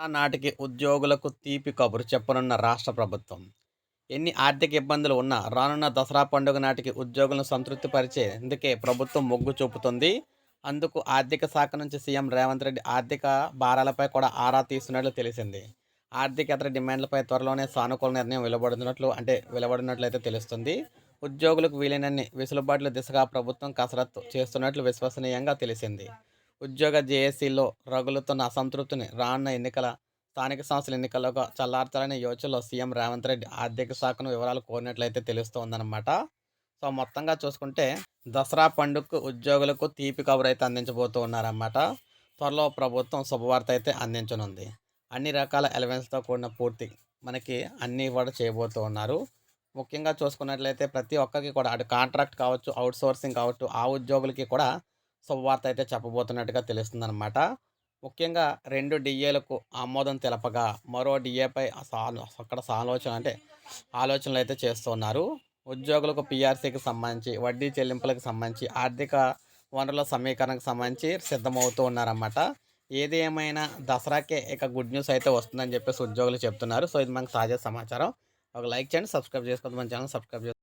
నాటికి ఉద్యోగులకు తీపి కబురు చెప్పనున్న రాష్ట్ర ప్రభుత్వం. ఎన్ని ఆర్థిక ఇబ్బందులు ఉన్నా రానున్న దసరా పండుగ నాటికి ఉద్యోగులను సంతృప్తిపరిచేందుకే ప్రభుత్వం మొగ్గు చూపుతుంది. అందుకు ఆర్థిక శాఖ నుంచి సీఎం రేవంత్ రెడ్డి ఆర్థిక భారాలపై కూడా ఆరా తీస్తున్నట్లు తెలిసింది. ఆర్థికేతర డిమాండ్లపై త్వరలోనే సానుకూల నిర్ణయం వెలువడుతున్నట్లు అంటే వెలువడినట్లయితే తెలుస్తుంది. ఉద్యోగులకు వీలైనన్ని వెసులుబాట్ల దిశగా ప్రభుత్వం కసరత్తు చేస్తున్నట్లు విశ్వసనీయంగా తెలిసింది. ఉద్యోగ జేఏసీలో రగులుతున్న అసంతృప్తిని రానున్న ఎన్నికల స్థానిక సంస్థల ఎన్నికల్లో చల్లార్చాలనే యోచనలో సీఎం రేవంత్ రెడ్డి ఆర్థిక శాఖను వివరాలు కోరినట్లయితే తెలుస్తోందనమాట సో మొత్తంగా చూసుకుంటే దసరా పండుగకు ఉద్యోగులకు తీపి కబురు అయితే అందించబోతూ ఉన్నారన్నమాట. త్వరలో ప్రభుత్వం శుభవార్త అయితే అందించనుంది. అన్ని రకాల ఎలవెన్స్తో కూడిన పూర్తి మనకి అన్నీ కూడా చేయబోతూ ఉన్నారు. ముఖ్యంగా చూసుకున్నట్లయితే ప్రతి ఒక్కరికి కూడా అటు కాంట్రాక్ట్ కావచ్చు అవుట్ సోర్సింగ్ కావచ్చు ఆ ఉద్యోగులకి కూడా శుభవార్త అయితే చెప్పబోతున్నట్టుగా తెలుస్తుందన్నమాట. ముఖ్యంగా రెండు డిఏలకు ఆమోదం తెలపగా మరో డిఏపై అక్కడ ఆలోచన అంటే ఆలోచనలు అయితే చేస్తున్నారు. ఉద్యోగులకు పిఆర్సీకి సంబంధించి వడ్డీ చెల్లింపులకు సంబంధించి ఆర్థిక వనరుల సమీకరణకు సంబంధించి సిద్ధమవుతూ ఉన్నారన్నమాట. ఏది ఏమైనా దసరాకే ఇక గుడ్ న్యూస్ అయితే వస్తుందని చెప్పేసి ఉద్యోగులు చెప్తున్నారు. సో ఇది మనకు తాజా సమాచారం. ఒక లైక్ చేయండి సబ్స్క్రైబ్ చేసుకోవద్దు మన ఛానల్ సబ్స్క్రైబ్